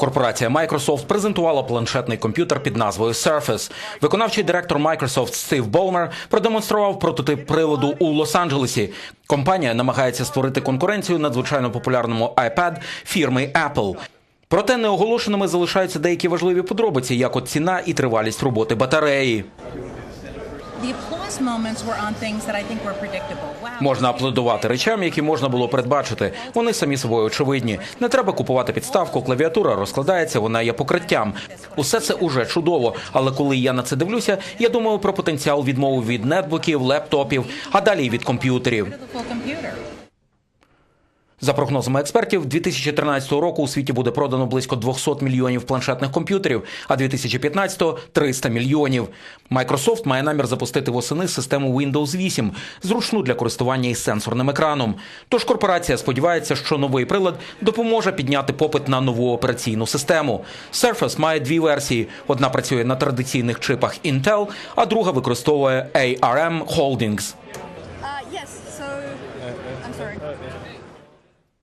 Корпорація Microsoft презентувала планшетний комп'ютер під назвою Surface. Виконавчий директор Microsoft Стив Болмер продемонстрував прототип приладу у Лос-Анджелесі. Компанія намагається створити конкуренцію надзвичайно популярному iPad фірми Apple. Проте неоголошеними залишаються деякі важливі подробиці, як от ціна і тривалість роботи батареї. Можна аплодувати речам, які можна було передбачити. Вони самі собою очевидні. Не треба купувати підставку, клавіатура розкладається, вона є покриттям. Усе це уже чудово. Але коли я на це дивлюся, я думаю про потенціал відмови від нетбуків, лептопів, а далі від комп'ютерів. За прогнозами експертів, 2013 року у світі буде продано близько 200 мільйонів планшетних комп'ютерів, а 2015 – 300 мільйонів. Microsoft має намір запустити восени систему Windows 8, зручну для користування із сенсорним екраном. Тож корпорація сподівається, що новий прилад допоможе підняти попит на нову операційну систему. Surface має дві версії: одна працює на традиційних чипах Intel, а друга використовує ARM Holdings. Uh, yes, so I'm sorry.